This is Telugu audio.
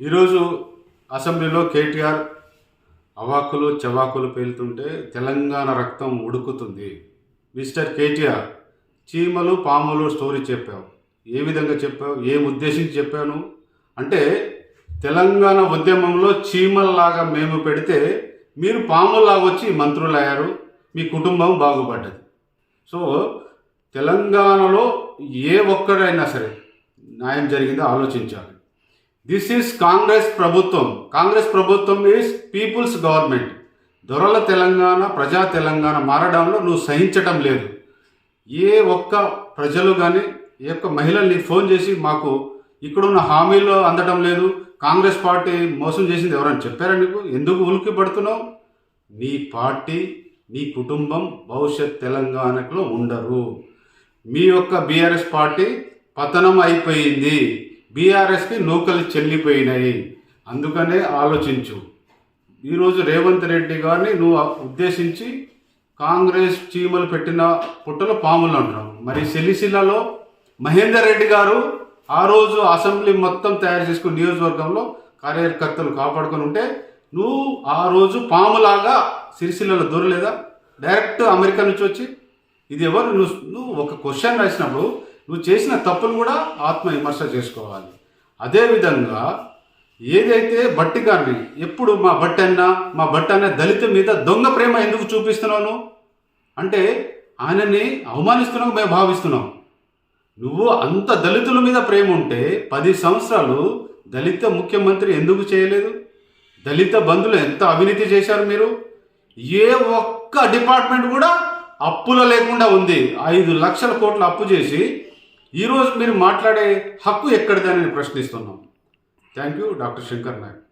ఈరోజు అసెంబ్లీలో కేటీఆర్ అవాకులు చవాకులు పేలుతుంటే తెలంగాణ రక్తం ఉడుకుతుంది. మిస్టర్ కేటీఆర్ చీమలు పాములు స్టోరీ చెప్పావు. ఏ విధంగా చెప్పావు? ఏం ఉద్దేశించి చెప్పాను? అంటే తెలంగాణ ఉద్యమంలో చీమల్లాగా మేము పెడితే మీరు పాముల్లాగా వచ్చి మంత్రులు అయ్యారు మీ కుటుంబం బాగుపడ్డది. సో తెలంగాణలో ఏ ఒక్కడైనా సరే న్యాయం జరిగిందో? ఆలోచించాలి. దిస్ ఈస్ కాంగ్రెస్ ప్రభుత్వం కాంగ్రెస్ ప్రభుత్వం ఈజ్ పీపుల్స్ గవర్నమెంట్ దొరల తెలంగాణ ప్రజా తెలంగాణ మారడంలో నువ్వు సహించటం లేదు. ఏ ఒక్క ప్రజలు కానీ ఏ ఒక్క మహిళల్ని ఫోన్ చేసి మాకు ఇక్కడున్న హామీలు అందడం లేదు. కాంగ్రెస్ పార్టీ మోసం చేసింది ఎవరైనా చెప్పారా నీకు? ఎందుకు ఉలికి పడుతున్నావు? నీ పార్టీ నీ కుటుంబం భవిష్యత్ తెలంగాణలో ఉండరు. మీ యొక్క బీఆర్ఎస్ పార్టీ పతనం అయిపోయింది. బీఆర్ఎస్కి నూకలు చెల్లిపోయినాయి. అందుకనే ఆలోచించు. ఈరోజు రేవంత్ రెడ్డి గారిని నువ్వు ఉద్దేశించి కాంగ్రెస్ చీమలు పెట్టిన పుట్టలో పాములు అంటున్నావు. మరి సిలిసిల్లలో మహేందర్ రెడ్డి గారు ఆ రోజు అసెంబ్లీ మొత్తం తయారు చేసుకుని నియోజకవర్గంలో కార్యకర్తలు కాపాడుకొని ఉంటే నువ్వు ఆ రోజు పాములాగా సిరిసిల్లలో దూరలేదా? డైరెక్ట్ అమెరికా నుంచి వచ్చి? ఇది ఎవరు? నువ్వు నువ్వు ఒక క్వశ్చన్ రాసినప్పుడు నువ్వు చేసిన తప్పును కూడా ఆత్మ విమర్శ చేసుకోవాలి. అదేవిధంగా ఏదైతే బట్టి గారిని ఎప్పుడు మా బట్టి అన్న మా బట్టి అన్న దళిత మీద దొంగ ప్రేమ ఎందుకు చూపిస్తున్నాను అంటే ఆయనని అవమానిస్తున్నావు మేము భావిస్తున్నాం. నువ్వు అంత దళితుల మీద ప్రేమ ఉంటే పది సంవత్సరాలు దళిత ముఖ్యమంత్రి ఎందుకు చేయలేదు? దళిత బంధువులు ఎంత అవినీతి చేశారు మీరు? ఏ ఒక్క డిపార్ట్మెంట్ కూడా అప్పుల లేకుండా ఉంది. ఐదు లక్షల కోట్ల అప్పు చేసి ఈరోజు మీరు మాట్లాడే హక్కు ఎక్కడిదని ప్రశ్నిస్తున్నాం thank you doctor Shankar Naik